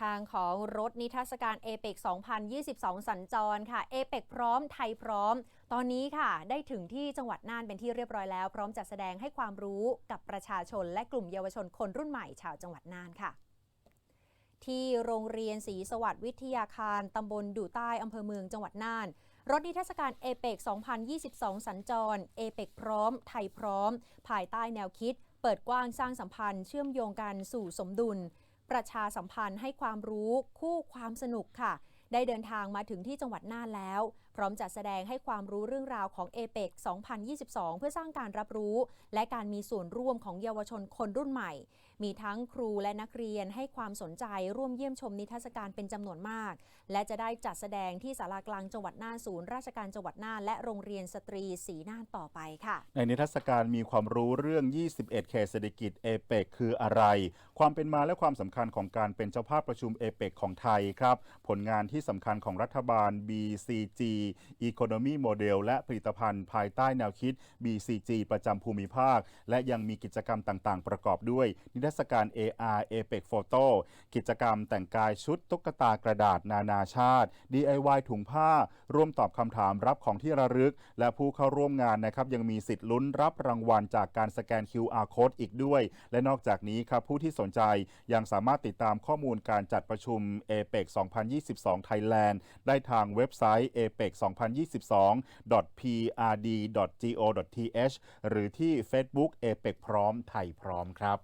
ทางของรถนิทรรศการเอเปก2022 สัญจรค่ะเอเปกพร้อมไทยพร้อม ตอนนี้ค่ะ ได้ถึงที่จังหวัดน่านเป็นที่เรียบร้อยแล้ว พร้อมจัดแสดงให้ความรู้กับประชาชนและกลุ่มเยาวชนคนรุ่นใหม่ชาวจังหวัดน่านค่ะ ที่โรงเรียนศรีสวัสดิ์วิทยาคารตำบลดู่ใต้อำเภอเมืองจังหวัดน่านรถนิทรรศการเอเปก2022 สัญจรเอเปกพร้อม ไทยพร้อม ภายใต้แนวคิด เปิดกว้างสร้างสัมพันธ์ เชื่อมโยงกันสู่สมดุล ประชาสัมพันธ์ให้ความรู้คู่ความสนุกค่ะ ได้เดินทางมาถึงที่จังหวัดน่านแล้ว พร้อมจัดแสดงให้ความรู้เรื่องราวของเอเปก2022 เพื่อสร้างการรับรู้ และการมีส่วนร่วมของเยาวชนคนรุ่นใหม่ มีทั้งครูและนักเรียนให้ความสนใจร่วมเยี่ยมชมนิทรรศการเป็นจำนวนมาก และจะได้จัดแสดงที่ศาลากลางจังหวัดน่านศูนย์ราชการจังหวัดน่านและโรงเรียนสตรีศรีน่านต่อไปค่ะ ในนิทรรศการมีความรู้เรื่อง 21 เขตเศรษฐกิจเอเปกคืออะไร ความเป็นมาและความสำคัญของการเป็นเจ้าภาพประชุมเอเปกของไทยครับ ผลงานที่ที่สำคัญของรัฐบาล BCG Economy Model และผลิตภัณฑ์ภายใต้แนวคิด BCG ประจำภูมิภาค และยังมีกิจกรรมต่างๆ ประกอบด้วย นิทรรศการ AR APEC Photo กิจกรรมแต่งกายชุดตุ๊กตากระดาษนานาชาติ DIY ถุงผ้า ร่วมตอบคำถามรับของที่ระลึก และผู้เข้าร่วมงานนะครับ ยังมีสิทธิ์ลุ้นรับรางวัลจากการสแกน QR Code อีกด้วย และนอกจากนี้ครับผู้ที่สนใจยังสามารถติดตามข้อมูลการจัดประชุม APEC 2022ไทยแลนด์ ได้ทางเว็บไซต์ apec 2022 prd go th หรือที่ Facebook apec พร้อมไทยพร้อมครับ